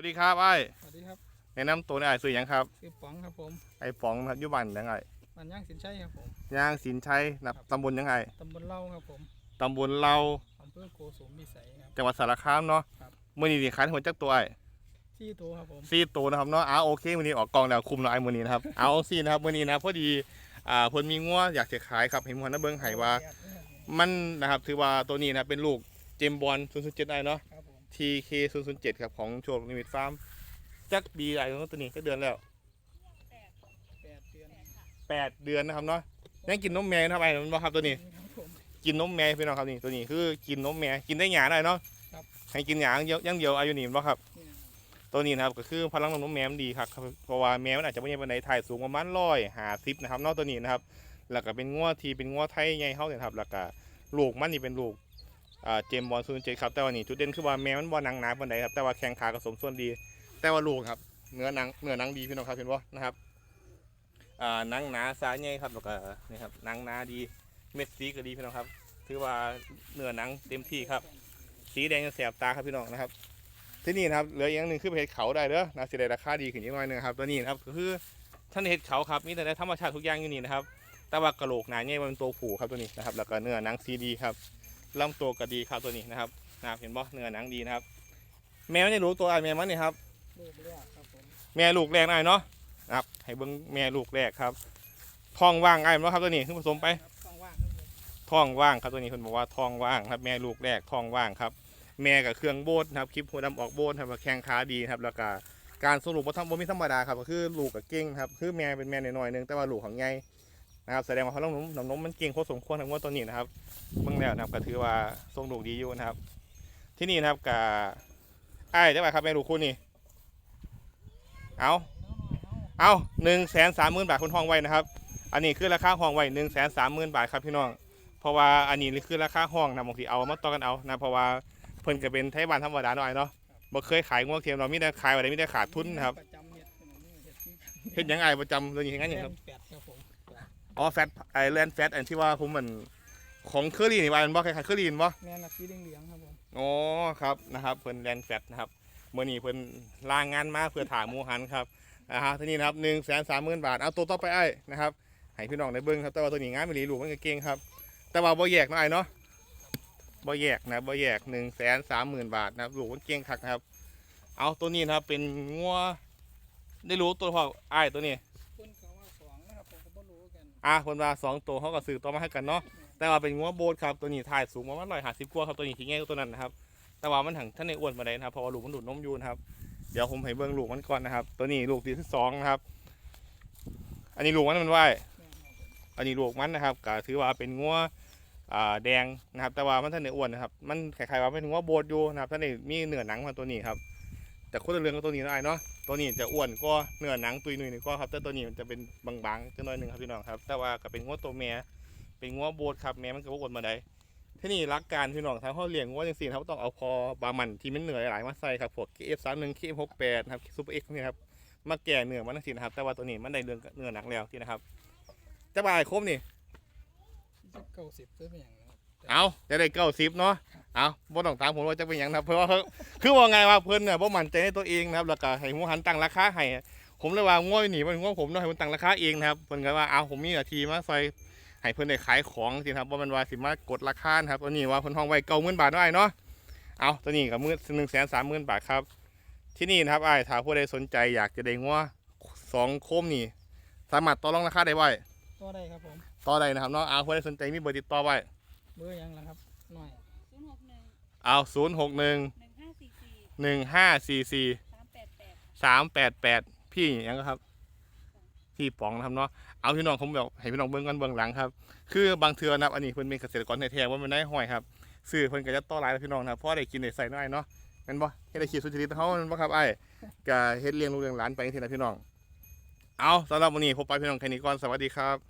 วัสดีครับไอ้สวัสดีครับแนะนำตัวในไอ้ซื้อหยังครับ ชื่อป๋องครับผมไอ้ป๋องครับอยุบันยังไงมันย่างสินชัยครับผม ย่างสินชัยนับตำบลยังไงตำบลเล่าครับผมตำบลเราอำเภอโกสุมพิสัยครับ จังหวัดสารคามเนาะครับ มื่อนี้นี่ขายหัวจักตัวไอ้ที่ตัวครับผมซีตัวนะครับเนาะอ้าโอเคมื่อนี้ออกกองแล้วคุมเราไอ้มื่อนี้นะครับ เอาซีนะครับมื่อนี้นะพอดีอ่าเพิ่นมีงัวอยากจะขายครับเห็นมันนะเบิ้งไห้ว่า มันนะครับถือว่าตัวนี้นะเป็นลูกเจมส์บอล007ไอ้เนาะครับ ผม TK 007 ครับของโชคลิมิตฟาร์มจักบีไอ้ตัวนี้ก็เดือนแล้วแปดเดือนแปดเดือนนะครับเนาะยังกินนมแม่นะครับไอ้มันบ่ครับตัวนี้ ครับผม กินนมแม่พี่น้องครับนี่ตัวนี้คือกินนมแม่กินได้หยาได้เนาะครับ ให้กินหยาอย่างเดียวอย่างเดียวอายุนี่บ่ครับ นี่นะครับตัวนี้นะครับก็คือพลังนมแม่มันดีครับครับเพราะว่าแม่มันอาจจะไม่ใช่ปานใดถ่ายสูงประมาณร้อยหาสิบนะครับเนอกตัวนี้นะครับแล้วก็เป็นงัวที่เป็นงัวไทยใหญ่เฮาเนี่ยครับแล้วก็ลูกมันนี่เป็นลูกอ่า เจมบอลซูนเจครับแต่ว่านี่จุดเด่นคือว่าแม่มันบ่หนังหนาปานใดครับแต่ว่าแข้งขาก็สมส่วนดี แต่ว่าลูกครับเนื้อหนังเนื้อหนังดีพี่น้องครับเห็นบ่นะครับอ่าหนังหนาสายใหญ่ครับแล้วก็นี่ครับหนังหนาดีเม็ดสีก็ดีพี่น้องครับถือว่าเนื้อหนังเต็มที่ครับ สีแดงจะแสบตาครับพี่น้องนะครับที่นี่นะครับเหลืออย่างหนึ่งคือเห็ดเขาได้เด้อนะสิได้ราคาดีขึ้นอีกหน่อยนึงครับตัวนี้นะครับคือท่านเห็ดเขาครับมีแต่ได้ธรรมชาติทุกอย่างอยู่นี่นะครับแต่ว่ากระโหลกหนาเนี่เป็นตัวผูครับตัวนี้นะครับแล้วก็เนื้อหนังซีดีครับ ลำตัวก็ดีครับตัวนี้นะครับนะครับเห็นบ่เนื้อหนังดีนะครับ แม่ไม่ได้รู้ตัวไอ้แม่มันนี่ครับลูกแรกครับผมแม่ลูกแรกหน่อยเนาะนะครับให้เบิ้งแม่ลูกแรกครับท้องว่างไอ้เนาะครับตัวนี้ขึ้นผสมไปครับต้องว่างครับผมท้องว่างครับตัวนี้คนบอกว่าท้องว่างครับแม่ลูกแรกท้องว่างครับ แม่กับเครื่องโบดนะครับคลิปหัวดำออกโบดครับแข้งขาดีครับแล้วก็การสรุปว่าทำว่ามีธรรมดาครับก็คือลูกกับเก่งครับคือแม่เป็นแม่น้อยๆหนึงแต่ว่าลูกของใหญ่ นะครับแสดงว่าเขาต้องนมน้ำนมมันเก่งโคตรสมควรทั้งว่าตัวนี้นะครับเบื้องแล้วนะครับก็ถือว่าทรงลูกดีอยู่นะครับ ที่นี่นะครับกับไอ้ายได้ไหมครับแม่ลูกคุณนี่เอาเอาหนึ่งแสนสามหมื่นบาทคุณห้องไว้นะครับ อันนี้คือราคาห้องไว้หนึ่งแสนสามหมื่นบาทครับพี่น้อง เพราะว่าอันนี้คือราคาห้องนะบางทีเอามาต่อกันเอานะเพราะว่าเพิ่นก็เป็นไทยบ้านธรรมดาหน่อยเนาะบ่เคยขายงวงเทียมเรามีแต่ขายอะไรมีแต่ขาดทุนนะครับประจำเห็ดขนมนี่เห็ดที่เฮ็ดหยังไงประจำตัวนี้เฮ็ดหยังไงครับแปดครับผม อ๋อแฟตไอแลนด์แฟตอันที่ว่าผมมันของเคอรี่นี่ว่ามันบ่คล้ายๆเคอรี่บ่แม่นักสีเหลืองๆครับผมอ๋อครับนะครับเพิ่นแลนด์แฟตนะครับมื้อนี้เพิ่นลางงานมาเพื่อถามหมูหันครับนะฮะทีนี้นะครับ130,000บาทเอาตัวต่อไปไอ้นะครับให้พี่น้องได้เบิ่งครับแต่ว่าตัวนี้งานไม่รีลูกมันก็เก่งครับ แต่ว่าบ่แยกเนาะไอ้เนาะบ่แยกนะบ่แยก130,000บาทนะครับลูกมันเก่งคักนะครับ เอาตัวนี้นะครับเป็นงัวได้รู้ตัวพอไอ้ายตัวนี้ อะคนว่าสองตัวเขาก็ซื้อตัวมาให้กันเนาะแต่ว่าเป็นงัวโบดครับตัวนี้ถ่ายสูงประมาณร้อยห้าสิบกว่าครับตัวนี้ที่ง่ายกว่าตัวนั้นนะครับแต่ว่ามันถังท่านในอ้วนมาได้นะครับเพราะว่าลูกมันดูดนมยูนะครับเดี๋ยวผมให้เบิ่งลูกมันก่อนนะครับ ตัวนี้ลูกที่สองนะครับ อันนี้ลูกมันมันไหวอันนี้ลูกมันนะครับก็ถือว่าเป็นงัวอ่าแดงนะครับ แต่ว่ามันท่านในอ้วนนะครับ มันคล้ายๆว่าเป็นงัวโบดอยู่นะครับท่านในมีเนื้อหนังมันตัวนี้ครับ แต่คนละเรื่องกับตัวนี้นะไอ้เนาะตัวนี้จะอ้วนก็เนื้อหนังตุยหนุ่ยนี่ก็ครับ แต่ตัวนี้มันจะเป็นบางๆจังน้อยหนึ่งครับพี่น้องครับ แต่ว่าก็เป็นงัวตัวแม่เป็นงัวโบดครับแม่มันก็บ่อ้วนมาได้ที่นี่รักการพี่น้องทางเขาเลี้ยงงัวจังซี่เขาต้องเอาพอบามันที่มันเหนื่อยหลายมาใส่ครับพวก KF31 KF68 นะครับซูเปอร์เอ็กนี่ครับมาแก่เนื้อมันจังซี่นะครับ แต่ว่าตัวนี้มันได้เรื่องเนื้อหนังแล้วที่นะครับจะบายครบนี่จะเก้าสิบซื้อไปอย่างนะครับเอาจะได้เก้าสิบเนาะ เอาบ่ต้องตามผมว่าจะเป็นหยังนะครับเพราะว่าเขาคือว่าไงว่าเพิ่นเนี่ยบ่มั่นใจในตัวเองนะครับแล้วก็ให้หมูหันตั้งราคาให้ผมเลยว่าง่วยหนีมันง่วงผมเนาะให้มันตั้งราคาเองนะครับเพิ่นก็ว่าเอาผมมีหน้าที่มาซอยให้เพิ่นได้ขายของสิครับว่ามันว่าสิมากดราคานะครับตัวนี้ว่าเพิ่นห้องไว้เก้าหมื่นบาทเนาะไอ้เนาะเอาตัวนี้ก็มื้อหนึ่งแสนสามหมื่นบาทครับ ที่นี่นะครับไอ้ถ้าผู้ใดสนใจอยากจะได้งัวสองโคมนี่สามารถต่อรองราคาได้ไว้ตัวได้ครับผมต่อได้นะครับเนาะเอาผู้ใดสนใจมีเบอร์ติดต่อไว้เบอร์ยังล่ะครับหน่อยศูนย์ หกหนึ่งเอาศูนย์หกหนึ่งหนึ่งห้าสี่สี่หนึ่งห้าสี่สี่สามแปดแปดสามแปดแปดพี่หยังครับ พี่ป๋องนะครับเนาะเอาพี่น้องผมแบบให้พี่น้องเบิ่งกันเบื้องหลังครับ คือบางเทือนะครับอันนี้เพิ่นเป็นเกษตรกรแท้ๆว่ามันได้ห้อยครับซื้อเพิ่นก็จะต่อหลายแล้วพี่น้องนะครับเพราะได้กินได้ใส่น้อยเนาะแม่นบ่เฮ็ดได้ขีดสุจริตเขาแม่นบ่ครับไอ้ก็เฮ็ดเลี้ยงลูกเลี้ยงหลานไปจังซี่นะพี่น้องเอาสำหรับวันนี้พบไปพี่น้องแค่นี้ก่อนสวัสดีครับ